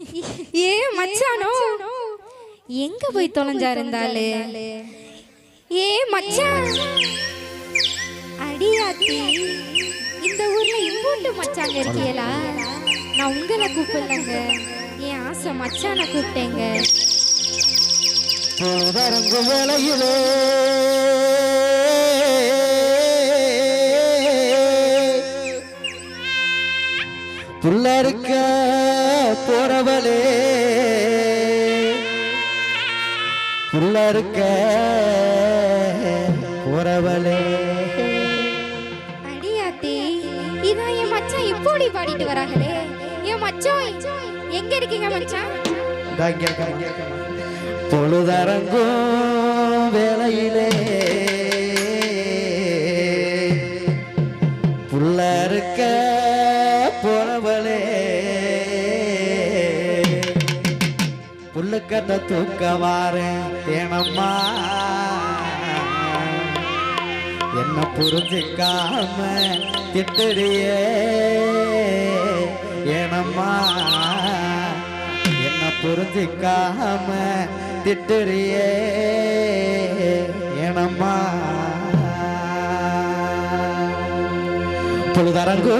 ஏ மச்சானோ? எங்க போய் தொலைஞ்சா இருந்தாலு ஏ மச்சான் அடியாத்தி இந்த ஊர்ல இம்போட்டு மச்சாங்க இருக்கீங்களா நான் உங்களை கூப்பிடலங்க. என் ஆசை மச்சான கூப்பிட்டேங்க. பொழுதரங்கு வேளையிலே போறவளே புள்ள இருக்க போறவளே அடியாத்தி இதான் என் மச்சான் இப்போடி பாடிட்டு வராங்களே. என் மச்சான் எங்க இருக்கீங்க மச்சான். பொழுதரங்கும் வேளையிலே. புல்லுக்கட்ட தூக்க வாரேன் தேனம்மா என்ன புரிஞ்சுக்காம திட்டுறியே ஏனம்மா? என்ன புரிஞ்சுக்காம திட்டுறியே ஏனம்மா? புழுதரங்கு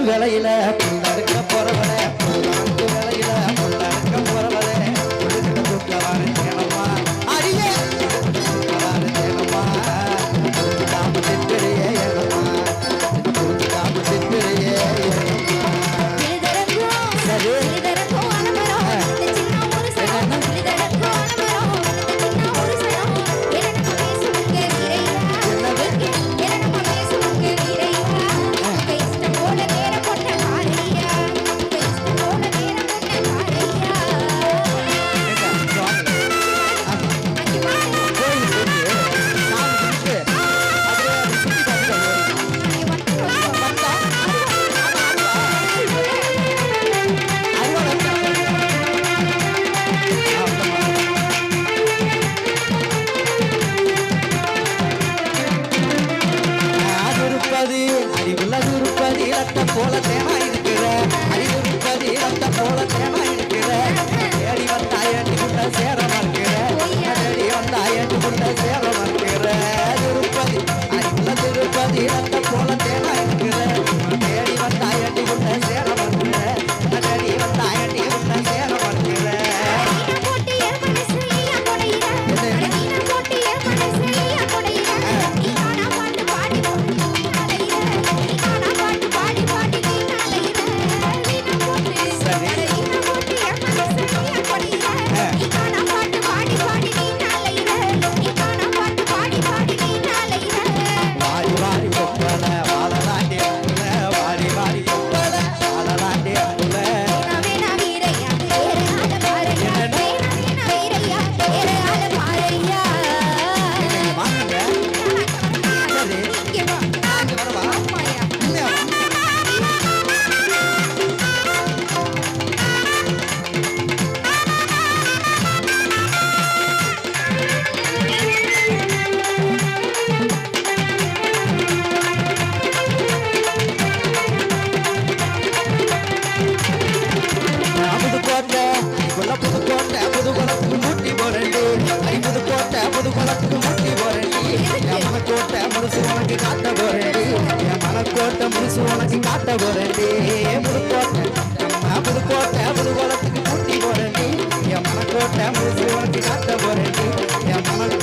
Marcelo. காட்ட போறேன். என் மனக்கோட்டை முழுசு உனக்கு காட்ட போறேன். புது கோட்டை அம்மா புது கோட்டை புது என் மனக்கோட்டை முழுசு உனக்கு காட்ட போறேன். என் மன